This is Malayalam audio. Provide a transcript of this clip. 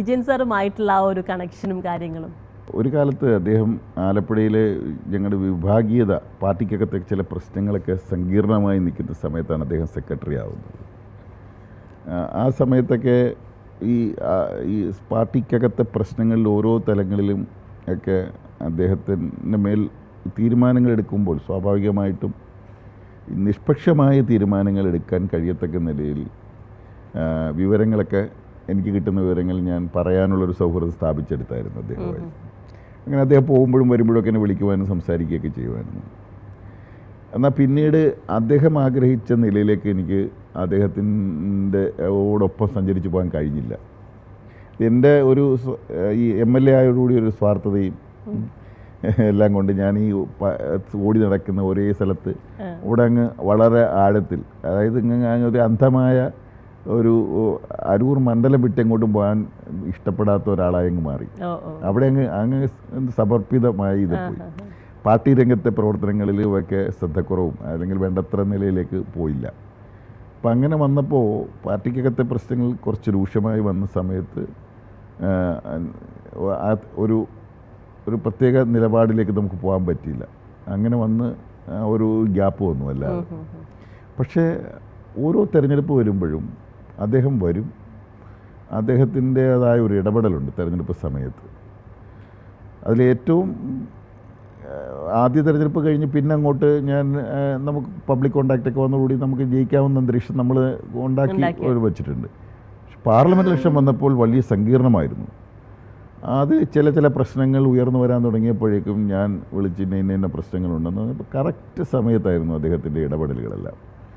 വിജയൻ സാറുമായിട്ടുള്ള ആ ഒരു കണക്ഷനും കാര്യങ്ങളും? ഒരു കാലത്ത് അദ്ദേഹം ആലപ്പുഴയിലെ ഞങ്ങളുടെ വിഭാഗീയത പാർട്ടിക്കകത്തെ ചില പ്രശ്നങ്ങളൊക്കെ സങ്കീർണമായി നിൽക്കുന്ന സമയത്താണ് അദ്ദേഹം സെക്രട്ടറി ആവുന്നത്. ആ, സമയത്തൊക്കെ ഈ ഈ പാർട്ടിക്കകത്തെ പ്രശ്നങ്ങളിൽ ഓരോ തലങ്ങളിലും ഒക്കെ അദ്ദേഹത്തിന്റെ മേൽ തീരുമാനങ്ങൾ എടുക്കുമ്പോൾ സ്വാഭാവികമായിട്ടും നിഷ്പക്ഷമായ തീരുമാനങ്ങൾ എടുക്കാൻ കഴിയത്തക്ക നിലയിൽ വിവരങ്ങളൊക്കെ എനിക്ക് കിട്ടുന്ന വിവരങ്ങൾ ഞാൻ പറയാനുള്ളൊരു സൗഹൃദം സ്ഥാപിച്ചെടുത്തായിരുന്നു അദ്ദേഹമായി അങ്ങനെ അദ്ദേഹം പോകുമ്പോഴും വരുമ്പോഴും ഒക്കെ എന്നെ വിളിക്കുവാനും സംസാരിക്കുകയൊക്കെ ചെയ്യുമായിരുന്നു. എന്നാൽ പിന്നീട് അദ്ദേഹം ആഗ്രഹിച്ച നിലയിലേക്ക് എനിക്ക് അദ്ദേഹത്തിന്റെ ഓടൊപ്പം സഞ്ചരിച്ചു പോകാൻ കഴിഞ്ഞില്ല. എന്റെ ഒരു ഈ എം എൽ എ ആയോടുകൂടി ഒരു സ്വാർത്ഥതയും എല്ലാം കൊണ്ട് ഞാൻ ഈ ഓടി നടക്കുന്ന ഒരേ സ്ഥലത്ത് ഇവിടെ അങ്ങ് വളരെ ആഴത്തിൽ അതായത് ഇങ്ങനെ ഒരു അന്ധമായ ഒരു അരൂർ മണ്ഡലം വിട്ട് എങ്ങോട്ടും പോകാൻ ഇഷ്ടപ്പെടാത്ത ഒരാളായങ്ങ് മാറി. അവിടെ അങ്ങ് അങ്ങ് സമർപ്പിതമായി ഇത് പോയി. പാർട്ടി രംഗത്തെ പ്രവർത്തനങ്ങളിലും ഒക്കെ ശ്രദ്ധക്കുറവും അല്ലെങ്കിൽ വേണ്ടത്ര നിലയിലേക്ക് പോയില്ല. അപ്പം അങ്ങനെ വന്നപ്പോൾ പാർട്ടിക്കകത്തെ പ്രശ്നങ്ങൾ കുറച്ച് രൂക്ഷമായി വന്ന സമയത്ത് ഒരു ഒരു പ്രത്യേക നിലപാടിലേക്ക് നമുക്ക് പോകാൻ പറ്റിയില്ല. അങ്ങനെ വന്ന് ഒരു ഗ്യാപ്പ് വന്നു അല്ലാതെ പക്ഷേ ഓരോ തെരഞ്ഞെടുപ്പ് വരുമ്പോഴും അദ്ദേഹം വരും. അദ്ദേഹത്തിന്റേതായ ഒരു ഇടപെടലുണ്ട് തെരഞ്ഞെടുപ്പ് സമയത്ത്. അതിലേറ്റവും ആദ്യ തെരഞ്ഞെടുപ്പ് കഴിഞ്ഞ് പിന്നെ അങ്ങോട്ട് ഞാൻ നമുക്ക് പബ്ലിക് കോണ്ടാക്റ്റൊക്കെ വന്നുകൂടി നമുക്ക് ജയിക്കാവുന്ന അന്തരീക്ഷം നമ്മൾ ഉണ്ടാക്കി ഉണ്ടാക്കി. ഒരു വെച്ചിട്ടുണ്ട്. പക്ഷെ പാർലമെന്റ് ഇലക്ഷൻ വന്നപ്പോൾ വലിയ സങ്കീർണമായിരുന്നു. അത് ചില ചില പ്രശ്നങ്ങൾ ഉയർന്നു വരാൻ തുടങ്ങിയപ്പോഴേക്കും ഞാൻ വിളിച്ച് ഇന്ന ഇന്ന ഇന്ന പ്രശ്നങ്ങളുണ്ടെന്ന് കറക്റ്റ് സമയത്തായിരുന്നു അദ്ദേഹത്തിന്റെ ഇടപെടലുകളെല്ലാം.